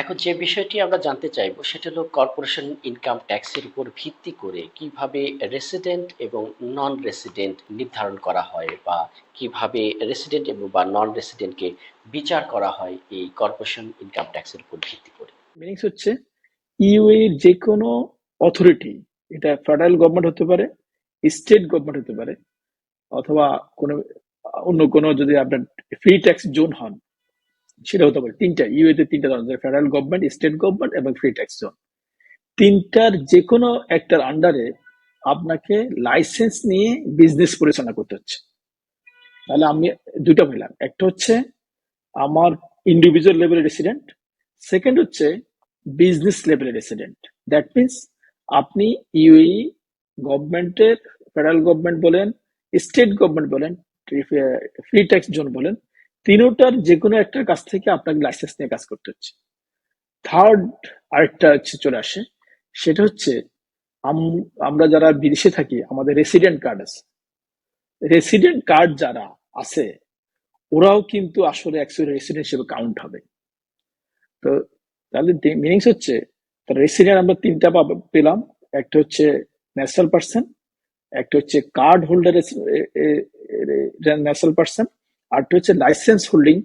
এখন যে বিষয়টি আমরা জানতে চাইব, সেটা হলো কর্পোরেশন ইনকাম ট্যাক্সের উপর ভিত্তি করে কীভাবে রেসিডেন্ট এবং নন রেসিডেন্ট নির্ধারণ করা হয় বা কীভাবে রেসিডেন্ট এবং বা নন রেসিডেন্টকে বিচার করা হয় এই কর্পোরেশন ইনকাম ট্যাক্সের উপর ভিত্তি করে। মিনিংস হচ্ছে ইউএ যে কোনো অথরিটি এটা ফেডারেল গভর্নমেন্ট হতে পারে স্টেট গভর্নমেন্ট হতে পারে, অথবা কোনো, অন্য কোনো যদি আপনার ফ্রি ট্যাক্স জোন হন সেটা হতে পারে তিনটা ইউএ তে তিনটা ধরনের ফেডারেল গভর্নমেন্ট স্টেট গভর্নমেন্ট এবং ফ্রি ট্যাক্স জোন তিনটার যে কোনো একটার আন্ডারে আপনাকে লাইসেন্স নিয়ে বিজনেস পরিচালনা করতে হচ্ছে। তাহলে আমি দুটো পেলাম একটা হচ্ছে আমার ইন্ডিভিজুয়াল লেভেলের রেসিডেন্ট সেকেন্ড হচ্ছে বিজনেস লেভেলের রেসিডেন্ট দ্যাট মিনস আপনি ইউএই গভর্নমেন্টের ফেডারেল গভর্নমেন্ট বলেন স্টেট গভর্নমেন্ট বলেন ফ্রি ট্যাক্স জোন বলেন তিনোটার যে কোনো একটার কাছ থেকে আপনাকে লাইসেন্স নিয়ে কাজ করতে হচ্ছে। থার্ড আরেকটা হচ্ছে চলে আসে, সেটা হচ্ছে আমরা যারা বিদেশে থাকি, আমাদের রেসিডেন্ট কার্ড আছে। রেসিডেন্ট কার্ড যারা আছে, ওরাও কিন্তু আসলে অ্যাকচুয়ালি রেসিডেন্ট হিসেবে কাউন্ট হবে। তো তাহলে মিনিংস হচ্ছে রেসিডেন্ট আমরা তিনটা পেলাম, একটা হচ্ছে ন্যাশনাল পার্সন একটা হচ্ছে কার্ড হোল্ডার ন্যাশনাল পার্সন আরটা হচ্ছে লাইসেন্স হোল্ডিং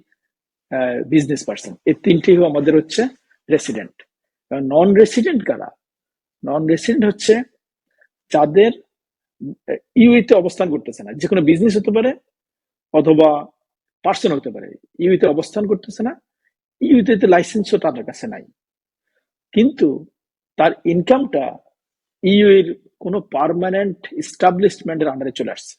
বিজনেস পার্সন এই তিনটি আমাদের হচ্ছে রেসিডেন্ট নন রেসিডেন্ট কারা? নন রেসিডেন্ট হচ্ছে যাদের ইউইতে অবস্থান করতেছে না। যে কোনো বিজনেস হতে পারে অথবা পার্সন হতে পারে। ইউইতে অবস্থান করতেছে না। ইউইতে লাইসেন্সও তাদের কাছে নাই। কিন্তু তার ইনকামটা ইউ এর কোনো পার্মানেন্ট এস্টাবলিশমেন্টের আন্ডারে চলে আসছে।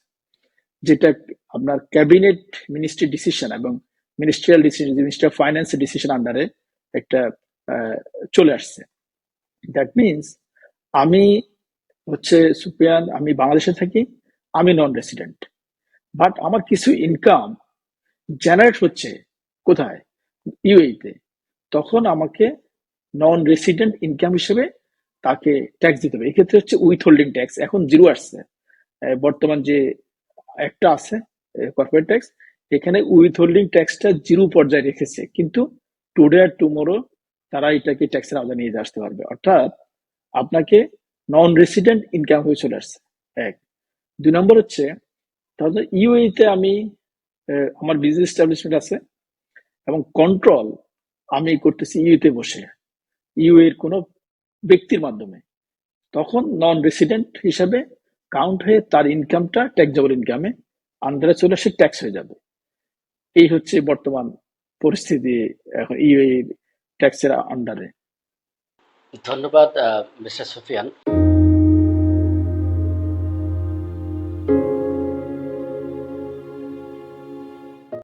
যেটা আপনার ক্যাবিনেট মিনিস্ট্রি ডিসিশন এবং ministerial decision ministry of finance decision আন্ডারে একটা চলে আসছে। দ্যাট মিনস আমি হচ্ছে সুপিয়ান, আমি বাংলাদেশে থাকি, আমি নন রেসিডেন্ট বাট আমার কিছু ইনকাম জেনারেট হচ্ছে কোথায়? ইউএইতে তখন আমাকে নন রেসিডেন্ট ইনকাম হিসেবে তাকে ট্যাক্স দিতে হবে। এক্ষেত্রে হচ্ছে উইথ হোল্ডিং ট্যাক্স এখন জিরো আসছে। বর্তমান যে একটা আছে কর্পোরেট ট্যাক্স এখানে উইথ হোল্ডিং ট্যাক্সটা জিরো পর্যায়ে রেখেছে। কিন্তু টুডে আর টুমোরো তারা এটাকে ট্যাক্সের আওতায় নিয়ে আসতে পারবে। অর্থাৎ আপনাকে নন রেসিডেন্ট ইনকাম হয়ে চলে আসছে। এক। দুই নম্বর হচ্ছে, তাহলে ইউএই তে আমি আমার বিজনেস এস্টাবলিশমেন্ট আছে এবং কন্ট্রোল আমি করতেছি ইউ তে বসে। ইউ এর কোনো ব্যক্তির মাধ্যমে। তখন নন রেসিডেন্ট হিসাবে কাউন্ট হয়ে তার ইনকামটা ট্যাক্সেবল ইনকামে আন্ডারে চলে সে ট্যাক্স হয়ে যাবে। এই হচ্ছে বর্তমান পরিস্থিতি এখন ইউএ ট্যাক্সের আন্ডারে ধন্যবাদ মিস্টার সুফিয়ান।